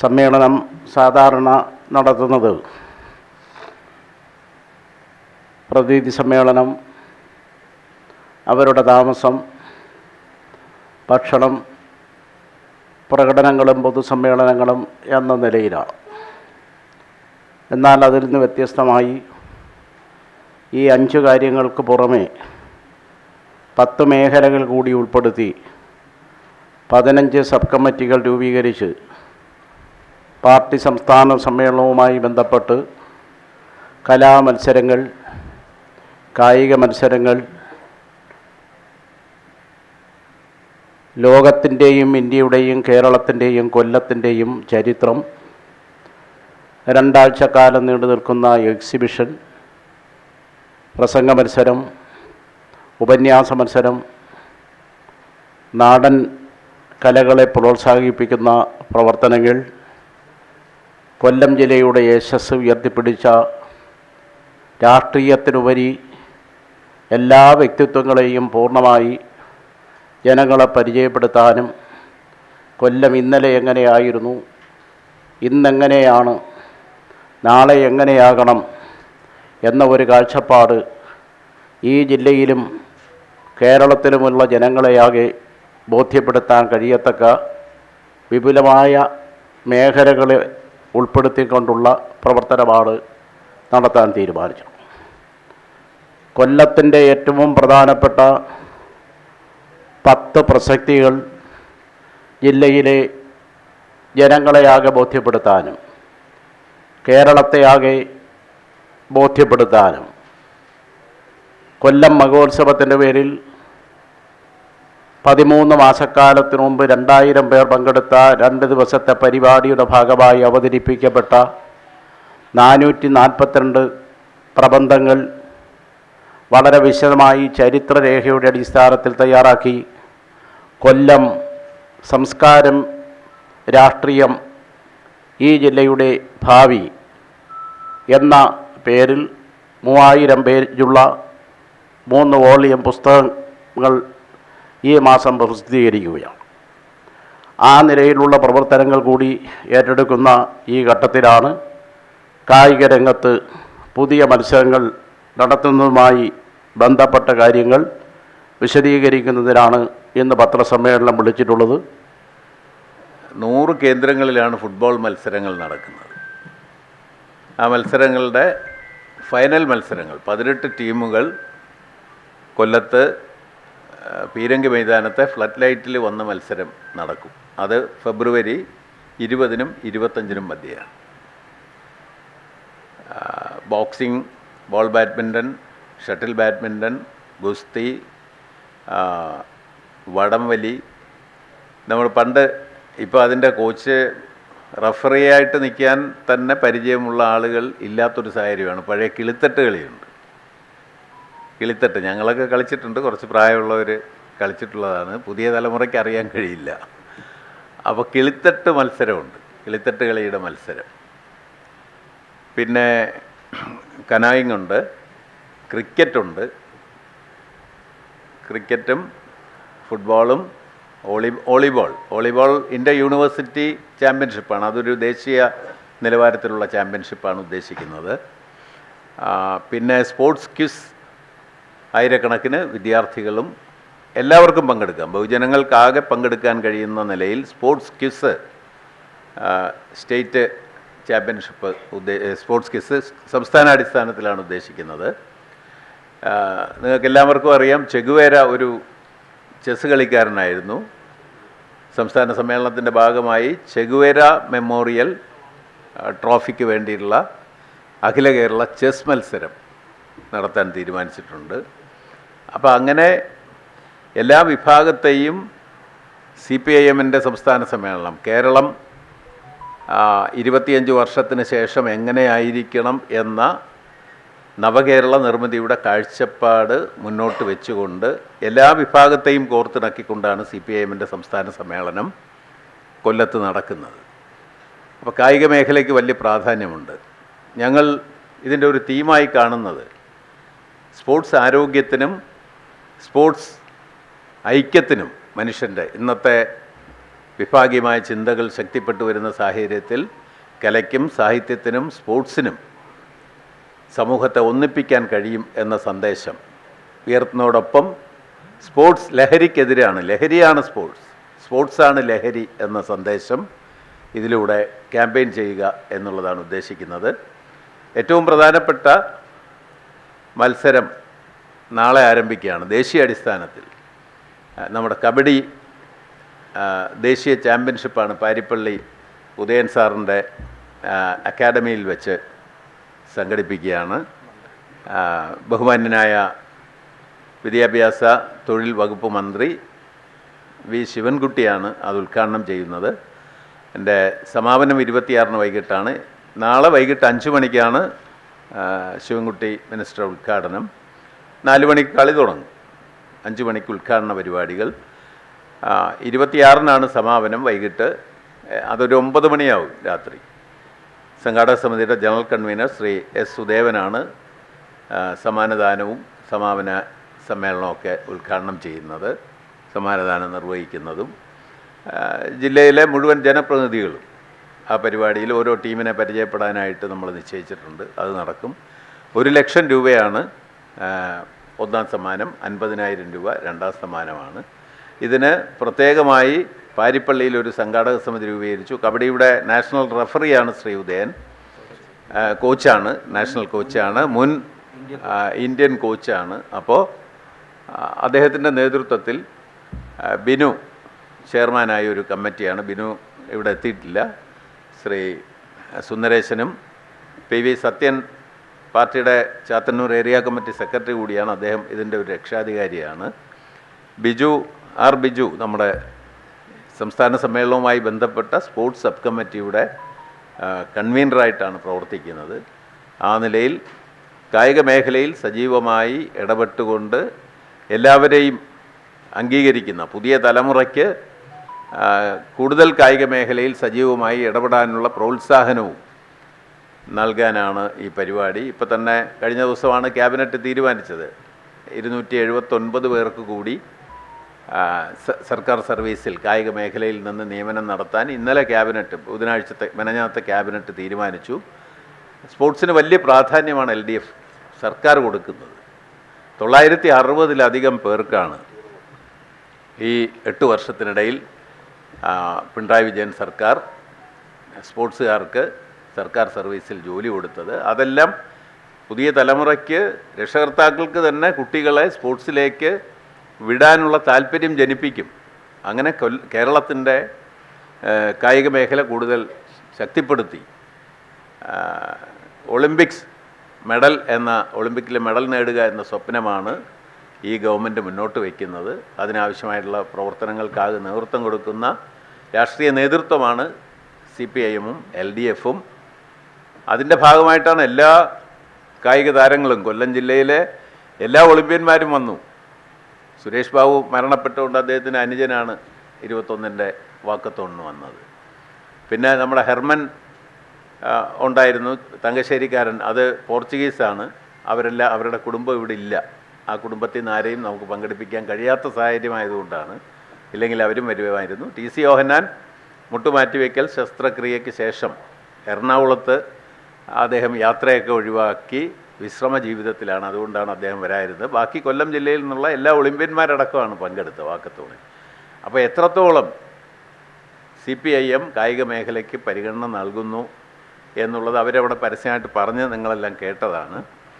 സമ്മേളനം സാധാരണ നടത്തുന്നത്. പ്രതിനിധി സമ്മേളനം അവരുടെ താമസം ഭക്ഷണം പ്രകടനങ്ങളും പൊതുസമ്മേളനങ്ങളും എന്ന നിലയിലാണ്. എന്നാൽ അതിൽ നിന്ന് വ്യത്യസ്തമായി ഈ അഞ്ച് കാര്യങ്ങൾക്ക് പുറമെ പത്ത് മേഖലകൾ കൂടി ഉൾപ്പെടുത്തി പതിനഞ്ച് സബ് കമ്മിറ്റികൾ രൂപീകരിച്ച് പാർട്ടി സംസ്ഥാന സമ്മേളനവുമായി ബന്ധപ്പെട്ട് കലാമത്സരങ്ങൾ കായിക മത്സരങ്ങൾ ലോകത്തിന്റെയും ഇന്ത്യയുടെയും കേരളത്തിന്റെയും കൊല്ലത്തിന്റെയും ചരിത്രം രണ്ടാഴ്ച കാലം നീണ്ടു നിൽക്കുന്ന എക്സിബിഷൻ പ്രസംഗ മത്സരം ഉപന്യാസ മത്സരം നാടൻ കലകളെ പ്രോത്സാഹിപ്പിക്കുന്ന പ്രവർത്തനങ്ങൾ കൊല്ലം ജില്ലയുടെ യശസ് ഉയർത്തിപ്പിടിച്ച രാഷ്ട്രീയത്തിനുപരി എല്ലാ വ്യക്തിത്വങ്ങളെയും പൂർണമായി ജനങ്ങളെ പരിചയപ്പെടുത്താനും കൊല്ലം ഇന്നലെ എങ്ങനെയായിരുന്നു ഇന്നെങ്ങനെയാണ് നാളെ എങ്ങനെയാകണം എന്ന ഒരു കാഴ്ചപ്പാട് ഈ ജില്ലയിലും കേരളത്തിലുമുള്ള ജനങ്ങളെയാകെ ബോധ്യപ്പെടുത്താൻ കഴിയത്തക്ക വിപുലമായ മേഖലകളെ ഉൾപ്പെടുത്തിക്കൊണ്ടുള്ള പ്രവർത്തനമാണ് നടത്താൻ തീരുമാനിച്ചു കൊല്ലത്തിന്റെ ഏറ്റവും പ്രധാനപ്പെട്ട പത്ത് പ്രസക്തികൾ ജില്ലയിലെ ജനങ്ങളെ ജനങ്ങളെയാകെ ബോധ്യപ്പെടുത്താനും കേരളത്തെ കേരളത്തെയാകെ ബോധ്യപ്പെടുത്താനും കൊല്ലം മഹോത്സവത്തിന്റെ പേരിൽ പതിമൂന്ന് മാസക്കാലത്തിനു മുമ്പ് രണ്ടായിരം പേർ പങ്കെടുത്ത രണ്ട് ദിവസത്തെ പരിപാടിയുടെ ഭാഗമായി അവതരിപ്പിക്കപ്പെട്ട നാനൂറ്റി നാൽപ്പത്തിരണ്ട് പ്രബന്ധങ്ങൾ വളരെ വിശദമായി ചരിത്രരേഖയുടെ അടിസ്ഥാനത്തിൽ തയ്യാറാക്കി. കൊല്ലം സംസ്കാരം രാഷ്ട്രീയം ഈ ജില്ലയുടെ ഭാവി എന്ന പേരിൽ മൂവായിരം പേജുള്ള മൂന്ന് വോളിയം പുസ്തകങ്ങൾ ഈ മാസം പ്രസിദ്ധീകരിക്കുകയാണ്. ആ നിലയിലുള്ള പ്രവർത്തനങ്ങൾ കൂടി ഏറ്റെടുക്കുന്ന ഈ ഘട്ടത്തിലാണ് കായിക രംഗത്ത് പുതിയ മത്സരങ്ങൾ നടത്തുന്നതുമായി ബന്ധപ്പെട്ട കാര്യങ്ങൾ വിശദീകരിക്കുന്നതിനാണ് ഇന്ന് പത്രസമ്മേളനം വിളിച്ചിട്ടുള്ളത്. നൂറ് കേന്ദ്രങ്ങളിലാണ് ഫുട്ബോൾ മത്സരങ്ങൾ നടക്കുന്നത്. ആ മത്സരങ്ങളുടെ ഫൈനൽ മത്സരങ്ങൾ പതിനെട്ട് ടീമുകൾ കൊല്ലത്ത് പീരങ്കി മൈതാനത്തെ ഫ്ലഡ് ലൈറ്റിൽ വന്ന മത്സരം നടക്കും. അത് ഫെബ്രുവരി ഇരുപതിനും ഇരുപത്തഞ്ചിനും മധ്യയാണ്. Boxing ball badminton shuttle badminton ഗുസ്തി വടംവലി. നമ്മൾ പണ്ട് ഇപ്പോൾ അതിന്റെ കോച്ച് റഫറിയായിട്ട് നിൽക്കാൻ തന്നെ പരിചയമുള്ള ആളുകൾ ഇല്ലാത്തൊരു സാഹചര്യമാണ്. പഴയ കിളിത്തട്ട് കളിയുണ്ട്. കിളിത്തട്ട്. ഞങ്ങളൊക്കെ കളിച്ചിട്ടുണ്ട്. കുറച്ച് പ്രായമുള്ളവർ കളിച്ചിട്ടുള്ളതാണ്. പുതിയ തലമുറയ്ക്ക് അറിയാൻ കഴിയില്ല. അപ്പോൾ കിളിത്തട്ട് മത്സരമുണ്ട്. കിളിത്തട്ട് കളിയുടെ മത്സരം. പിന്നെ കനായിങ് ഉണ്ട് ക്രിക്കറ്റുണ്ട്. ക്രിക്കറ്റും ഫുട്ബോളും volley volleyball. Volleyball India university ചാമ്പ്യൻഷിപ്പാണ്. അതൊരു ദേശീയ നിലവാരത്തിലുള്ള ചാമ്പ്യൻഷിപ്പാണ് ഉദ്ദേശിക്കുന്നത്. പിന്നെ സ്പോർട്സ് ക്വിസ് ആയിരക്കണക്കിന് വിദ്യാർത്ഥികളും എല്ലാവർക്കും പങ്കെടുക്കാം. ബഹുജനങ്ങൾക്കാകെ പങ്കെടുക്കാൻ കഴിയുന്ന നിലയിൽ സ്പോർട്സ് ക്വിസ് സ്റ്റേറ്റ് ചാമ്പ്യൻഷിപ്പ് ഉദ്ദേ സ്പോർട്സ് ക്വിസ് സംസ്ഥാനാടിസ്ഥാനത്തിലാണ് ഉദ്ദേശിക്കുന്നത്. നിങ്ങൾക്ക് എല്ലാവർക്കും അറിയാം ചെഗുവേര ഒരു ചെസ് കളിക്കാരനായിരുന്നു. സംസ്ഥാന സമ്മേളനത്തിന്റെ ഭാഗമായി ചെഗുവേര മെമ്മോറിയൽ ട്രോഫിക്ക് വേണ്ടിയുള്ള അഖില കേരള ചെസ് മത്സരം നടത്താൻ തീരുമാനിച്ചിട്ടുണ്ട്. അപ്പോൾ അങ്ങനെ എല്ലാ വിഭാഗത്തെയും സി പി ഐ എമ്മിന്റെ സംസ്ഥാന സമ്മേളനം കേരളം ഇരുപത്തിയഞ്ച് വർഷത്തിന് ശേഷം എങ്ങനെയായിരിക്കണം എന്ന നവകേരള നിർമ്മിതിയുടെ കാഴ്ചപ്പാട് മുന്നോട്ട് വെച്ചുകൊണ്ട് എല്ലാ വിഭാഗത്തെയും കോർത്തിണക്കിക്കൊണ്ടാണ് സി പി ഐ എമ്മിന്റെ സംസ്ഥാന സമ്മേളനം കൊല്ലത്ത് നടക്കുന്നത്. അപ്പോൾ കായിക മേഖലയ്ക്ക് വലിയ പ്രാധാന്യമുണ്ട്. ഞങ്ങൾ ഇതിന്റെ ഒരു തീമായി കാണുന്നത് സ്പോർട്സ് ആരോഗ്യത്തിനും സ്പോർട്സ് ഐക്യത്തിനും മനുഷ്യന്റെ ഇന്നത്തെ വിഭാഗീയമായ ചിന്തകൾ ശക്തിപ്പെട്ടു വരുന്ന സാഹചര്യത്തിൽ കലയ്ക്കും സാഹിത്യത്തിനും സ്പോർട്സിനും സമൂഹത്തെ ഒന്നിപ്പിക്കാൻ കഴിയും എന്ന സന്ദേശം ഉയർത്തുന്നതോടൊപ്പം സ്പോർട്സ് ലഹരിക്കെതിരാണ് ലഹരിയാണ് സ്പോർട്സ് സ്പോർട്സാണ് ലഹരി എന്ന സന്ദേശം ഇതിലൂടെ ക്യാമ്പയിൻ ചെയ്യുക എന്നുള്ളതാണ് ഉദ്ദേശിക്കുന്നത്. ഏറ്റവും പ്രധാനപ്പെട്ട മത്സരം നാളെ ആരംഭിക്കുകയാണ് ദേശീയ അടിസ്ഥാനത്തിൽ നമ്മുടെ കബഡി ദേശീയ ചാമ്പ്യൻഷിപ്പാണ് പാരിപ്പള്ളി ഉദയൻ സാറിന്റെ അക്കാഡമിയിൽ വെച്ച് സംഘടിപ്പിക്കുകയാണ്. ബഹുമാന്യനായ വിദ്യാഭ്യാസ തൊഴിൽ വകുപ്പ് മന്ത്രി വി. ശിവൻകുട്ടിയാണ് അത് ഉദ്ഘാടനം ചെയ്യുന്നത്. എന്റെ സമാപനം ഇരുപത്തിയാറിന് വൈകിട്ടാണ്. നാളെ വൈകിട്ട് അഞ്ച് മണിക്കാണ് ശിവൻകുട്ടി മിനിസ്റ്റർ ഉദ്ഘാടനം. നാല് മണിക്ക് കളി തുടങ്ങും. അഞ്ച് മണിക്ക് ഉദ്ഘാടന പരിപാടികൾ. ഇരുപത്തിയാറിനാണ് സമാപനം. വൈകിട്ട് അതൊരു ഒമ്പത് മണിയാവും രാത്രി. സംഘാടക സമിതിയുടെ ജനറൽ കൺവീനർ ശ്രീ എസ് സുദേവനാണ് സമ്മാനദാനവും സമാപന സമ്മേളനമൊക്കെ ഉദ്ഘാടനം ചെയ്യുന്നത് സമ്മാനദാനം നിർവഹിക്കുന്നതും. ജില്ലയിലെ മുഴുവൻ ജനപ്രതിനിധികളും ആ പരിപാടിയിൽ ഓരോ ടീമിനെ പരിചയപ്പെടാനായിട്ട് നമ്മൾ നിശ്ചയിച്ചിട്ടുണ്ട്. അത് നടക്കും. ഒരു ലക്ഷം രൂപയാണ് ഒന്നാം സമ്മാനം അൻപതിനായിരം രൂപ രണ്ടാം സമ്മാനമാണ്. ഇതിന് പ്രത്യേകമായി പാരിപ്പള്ളിയിൽ ഒരു സംഘാടക സമിതി രൂപീകരിച്ചു. കബഡിയുടെ നാഷണൽ റഫറിയാണ് ശ്രീ ഉദയൻ. കോച്ചാണ് നാഷണൽ കോച്ചാണ് മുൻ ഇന്ത്യൻ കോച്ചാണ്. അപ്പോൾ അദ്ദേഹത്തിന്റെ നേതൃത്വത്തിൽ ബിനു ചെയർമാനായ ഒരു കമ്മിറ്റിയാണ്. ബിനു ഇവിടെ എത്തിയിട്ടില്ല. ശ്രീ സുന്ദരേശനും പി വി സത്യൻ പാർട്ടിയുടെ ചാത്തന്നൂർ ഏരിയ കമ്മിറ്റി സെക്രട്ടറി കൂടിയാണ് അദ്ദേഹം ഇതിന്റെ ഒരു രക്ഷാധികാരിയാണ്. ബിജു ആർ ബിജു നമ്മുടെ സംസ്ഥാന സമ്മേളനവുമായി ബന്ധപ്പെട്ട സ്പോർട്സ് സബ് കമ്മിറ്റിയുടെ കൺവീനറായിട്ടാണ് പ്രവർത്തിക്കുന്നത്. ആ നിലയിൽ കായിക മേഖലയിൽ സജീവമായി ഇടപെട്ടുകൊണ്ട് എല്ലാവരെയും അംഗീകരിക്കുന്ന പുതിയ തലമുറയ്ക്ക് കൂടുതൽ കായിക മേഖലയിൽ സജീവമായി ഇടപെടാനുള്ള പ്രോത്സാഹനവും നൽകാനാണ് ഈ പരിപാടി. ഇപ്പോൾ തന്നെ കഴിഞ്ഞ ദിവസമാണ് ക്യാബിനറ്റ് തീരുമാനിച്ചത്. ഇരുന്നൂറ്റി എഴുപത്തൊൻപത് പേർക്ക് കൂടി സർക്കാർ സർവീസിൽ കായിക മേഖലയിൽ നിന്ന് നിയമനം നടത്താൻ ഇന്നലെ ക്യാബിനറ്റ് ബുധനാഴ്ചത്തെ മെനഞ്ഞാത്ത ക്യാബിനറ്റ് തീരുമാനിച്ചു. സ്പോർട്സിന് വലിയ പ്രാധാന്യമാണ് എൽ ഡി എഫ് സർക്കാർ കൊടുക്കുന്നത്. തൊള്ളായിരത്തി അറുപതിലധികം പേർക്കാണ് ഈ എട്ട് വർഷത്തിനിടയിൽ പിണറായി വിജയൻ സർക്കാർ സ്പോർട്സുകാർക്ക് സർക്കാർ സർവീസിൽ ജോലി കൊടുത്തത്. അതെല്ലാം പുതിയ തലമുറയ്ക്ക് രക്ഷകർത്താക്കൾക്ക് തന്നെ കുട്ടികളെ സ്പോർട്സിലേക്ക് വിടാനുള്ള താല്പര്യം ജനിപ്പിക്കും. അങ്ങനെ കേരളത്തിന്റെ കായിക മേഖല കൂടുതൽ ശക്തിപ്പെടുത്തി. ഒളിമ്പിക്സ് മെഡൽ എന്ന ഒളിമ്പിക്കിലെ മെഡൽ നേടുക എന്ന സ്വപ്നമാണ് ഈ ഗവൺമെന്റ് മുന്നോട്ട് വയ്ക്കുന്നത് അതിനാവശ്യമായിട്ടുള്ള പ്രവർത്തനങ്ങൾക്കാകെ നേതൃത്വം കൊടുക്കുന്ന രാഷ്ട്രീയ നേതൃത്വമാണ് സി പി ഐ എമ്മും എൽ ഡി എഫും. അതിന്റെ ഭാഗമായിട്ടാണ് എല്ലാ കായിക താരങ്ങളും കൊല്ലം ജില്ലയിലെ എല്ലാ ഒളിമ്പ്യന്മാരും വന്നു. സുരേഷ് ബാബു മരണപ്പെട്ടുകൊണ്ട് അദ്ദേഹത്തിന് അനുജനാണ് ഇരുപത്തൊന്നിന്റെ വാക്കത്തോണിന് വന്നത്. പിന്നെ നമ്മുടെ ഹെർമൻ ഉണ്ടായിരുന്നു തങ്കശ്ശേരിക്കാരൻ. അത് പോർച്ചുഗീസാണ്. അവരെല്ലാം അവരുടെ കുടുംബം ഇവിടെ ഇല്ല. ആ കുടുംബത്തിൽ നിന്ന് ആരെയും നമുക്ക് പങ്കെടുപ്പിക്കാൻ കഴിയാത്ത സാഹചര്യമായതുകൊണ്ടാണ്. ഇല്ലെങ്കിൽ അവരും വരുമായിരുന്നു. ടി സി യോഹന്നാൻ മുട്ടുമാറ്റിവെക്കൽ ശസ്ത്രക്രിയയ്ക്ക് ശേഷം എറണാകുളത്ത് അദ്ദേഹം യാത്രയൊക്കെ ഒഴിവാക്കി വിശ്രമ ജീവിതത്തിലാണ്. അതുകൊണ്ടാണ് അദ്ദേഹം വരായിരുന്നത് ബാക്കി കൊല്ലം ജില്ലയിൽ നിന്നുള്ള എല്ലാ ഒളിമ്പ്യന്മാരടക്കമാണ് പങ്കെടുത്തത് വാക്കത്തോണിൽ. അപ്പോൾ എത്രത്തോളം സി പി ഐ എം കായിക മേഖലയ്ക്ക് പരിഗണന നൽകുന്നു എന്നുള്ളത് അവരവിടെ പരസ്യമായിട്ട് പറഞ്ഞ് നിങ്ങളെല്ലാം കേട്ടതാണ്.